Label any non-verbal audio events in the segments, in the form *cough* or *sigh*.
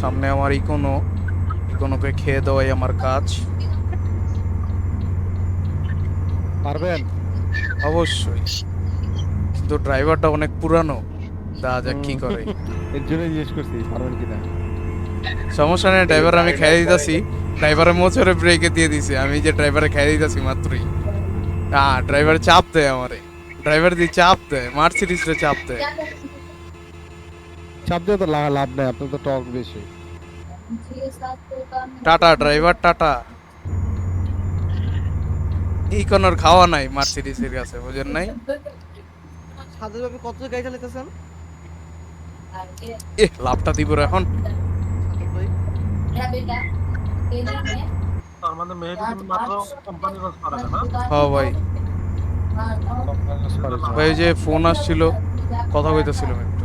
সামনে আমার ইকোনো। ইকোনোকে খেয়ে দেওয়াই আমার কাজ। পারবেন? অবশ্যই। কিন্তু ড্রাইভারটা অনেক পুরানো। দেখা যাক কি করে। এর জন্য জিজ্ঞেস করছি পারবেন কিনা? সমস্যা নেই ড্রাইভার আমি খেয়ে দিতেছি। ড্রাইভারের মোচরে ব্রেকে দিয়ে দিছে। আমি যে ড্রাইভারে খেয়ে দিতেছি মাত্রই। হ্যাঁ ড্রাইভার চাপ দেয় আমারে। ড্রাইভার দিয়ে চাপ দেয় মার্সিডিসরে চাপ দেয়। চাপ দিয়ে তো লাভ নাই আপনার তো টক বেশি। Tata driver tata. এই কোনোর খাওয়া নাই মার্সিডিসের কাছে বুঝেন নাই? সাদের ভাবে কত গাড়ি চালাইতেছেন? এ লাভটা দিব রে এখন। তার মানে মেহেদি মাত্র কোম্পানি বাস পারে না? হ্যাঁ ভাই। যে ফোন আসছিল কথা কইতেছিলাম একটু।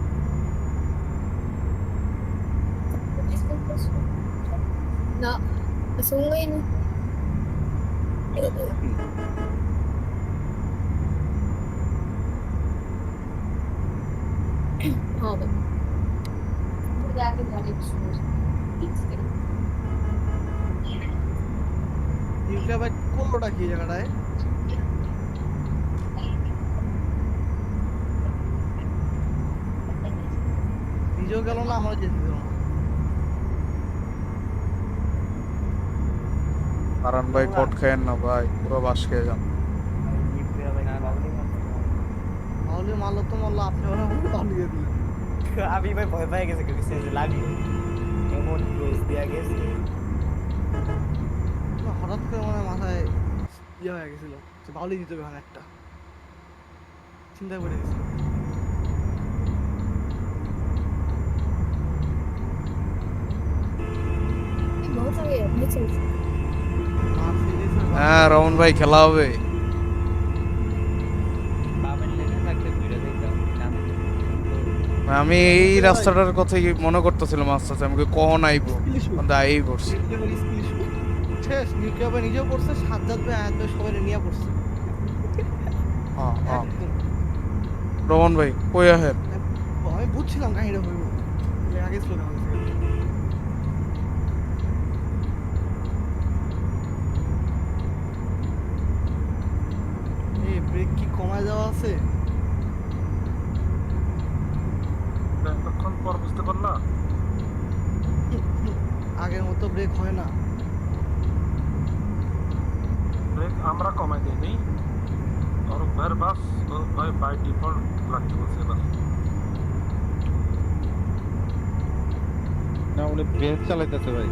Na, sunguin. হবে जाके गाड़ी में सो নিউক্লিয়ার ভাই কোনটা কি জায়গাটায় নিজেও গেল না আমারও যেতে দিল না কারণ ভাই কোট খায়েন না ভাই পুরো বাস খেয়ে যান তাহলে মারলো তো মারলো আপনি ওরা আমাকে তাহলে দিয়ে দিলেন আমি ভাই ভয় পেয়ে গেছে কিছু লাগলো এমন ডোজ দেয়া গেছে না, হঠাৎ করে মানে মাথায় ইয়ে হয়ে গেছিল যে বাউলি দিতে হবে এখন একটা চিন্তা করে গেছিল बहुत आगे नीचे আর সিরিজ হ্যাঁ রমন ভাই খেলা হবে। আমি এই রাস্তাটার কথাই মনে করতেছিলাম আস্তে আস্তে আমাকে কখন আইবো? আই করছি শেষ নিউক্লিয়ার ভাই নিজেও পড়ছে সাজ্জাদ ভাই আয়াত ভাই সবাই নিয়ে পড়ছে। রমন ভাই কই আহেন? আমি বুঝছিলাম কাহিনীটা হইব। আগে স্লোগান হয়েছে এই ব্রেক কি কমায় যাওয়া আছে? এতক্ষণ পর বুঝতে পারলা? আগের মতো ব্রেক হয় না। ব্রেক আমরা কমাই দিইনি। অরূপ ভাইয়ের বাস অরূপ ভাই বাই ডিফল্ট লাগতে বলছে এবার। না উনি বেঞ্চ চালাইতেছে ভাই।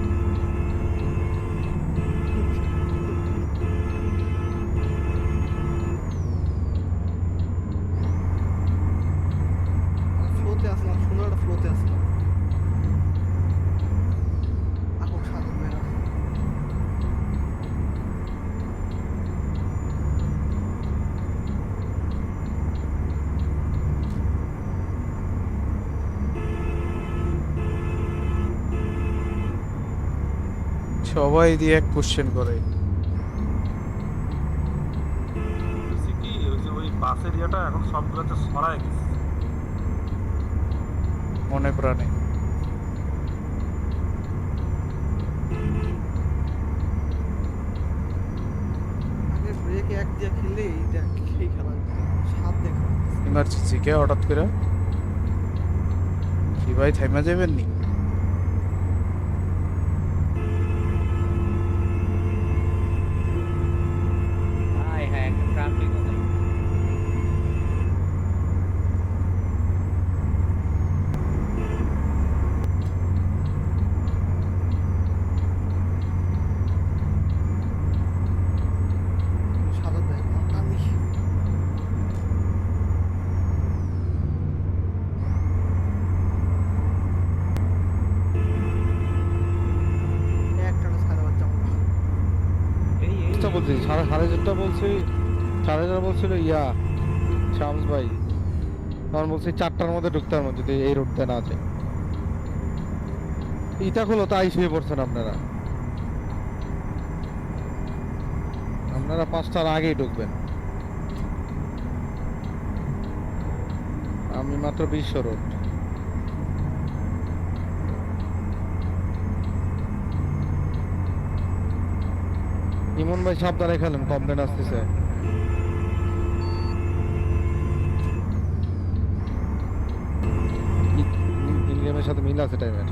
সবাই দিয়ে এক কোশ্চেন করে। কি ওই যে ওই বাসের ইয়েটা এখন সবগুলোতে গেছে। মনে প্রাণে আগে ব্রেক এক দিয়ে খেললে এই দেখ সেই খেলা সাত দেখা ইমার্জেন্সি কে হঠাৎ করে? কি ভাই থাইমা যাবেন নি হাই হ্যাঁ একটা ট্রাফিক হবে সাদা দেখ আমি চারটা বলছি, সাড়ে চারটা বলছিল, ইয়া, শামস ভাই। তখন বলছি, চারটার মধ্যে ঢুকতে হবে যদি এই রোডতে না আছে ইটা খুলো, তাই শুয়ে পড়ছেন আপনারা। আপনারা পাঁচটার আগেই ঢুকবেন। আমি মাত্র বিশ্ব রোড। ইমন ভাই সাবধানে খেলেন কমপ্লেন আসতেছে। ইন সাথে মিল আছে টাইমের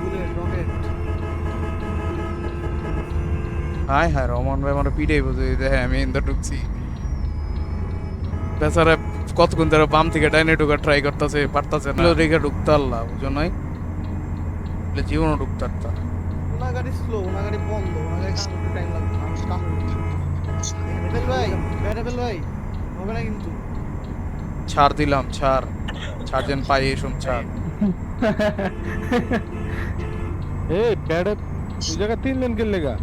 বুলেট হায় হায় রহমান ভাই আমার পিঠেই বুঝে দেখে আমি ইন্দা ঢুকছি। বেচারা কতক্ষণ ধরে বাম থেকে ডাইনে ঢুকা ট্রাই করতেছে পারতাছে না। রেখে ঢুকতে আল্লাহ বুঝো নাই? জীবনও ঢুকতে পারতাম। গাড়ি স্লো ওনার গাড়ি বন্ধ ওনার গাড়ি টাইম লাগবে কাম ভাই ভাই হবে না কিন্তু? ছাড় দিলাম ছাড়। ছাড় *laughs* এই ব্যাডে তুই জায়গা তিন লেন গেলে গা।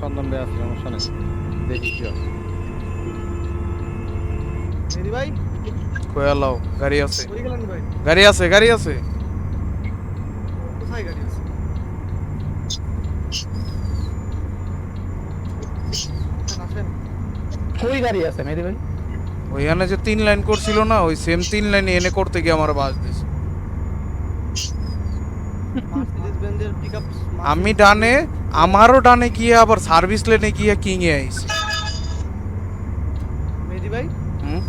সন্ধান দেয়া আছে সমস্যা নেই দেখি কি হয়। মেরি ভাই? কয়া লাও গাড়ি আছে। কই গাড়ি আছে গাড়ি আছে। কোথায় গাড়ি আছে? কই গাড়ি আছে মেহেদি ভাই? ওইখানে যে তিন লাইন করছিল না ওই সেম তিন লাইন এনে করতে গিয়ে আমার বাস দিছে আমি ডানে আমারও ডানে গিয়ে আবার সার্ভিস লেনে গিয়ে কিং এ আইছি। মেহেদি ভাই হুম?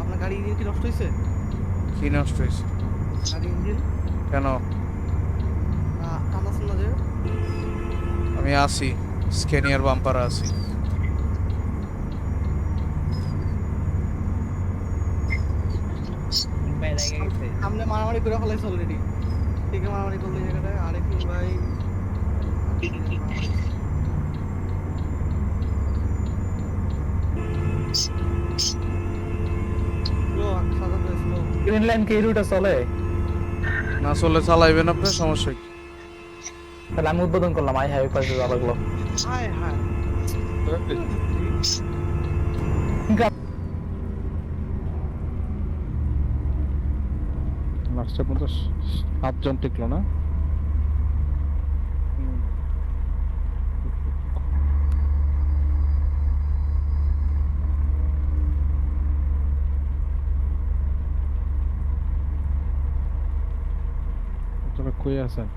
আপনার গাড়ি ইঞ্জিন কি নষ্ট হয়েছে কি নষ্ট হয়েছে গাড়ি ইঞ্জিন কেন? টানা আমি আসি স্ক্যানিয়ার বাম্পার আছি ভাই লাগে গেছে সামনে মারামারি করে ফেলাইছে অলরেডি ঠিক মারামারি করল জায়গাটায় আরেকদিন ভাই গ্রিন লাইন কি রুটে চলে? না চলে চালাইবেন আপনি সমস্যা কি? তাহলে আমি উদ্বোধন করলাম আই হাইওয়ে পাশে যাওয়া লাগল। হায়। লাস্টে পর্যন্ত সাতজন টিকলো না। কই আছেন?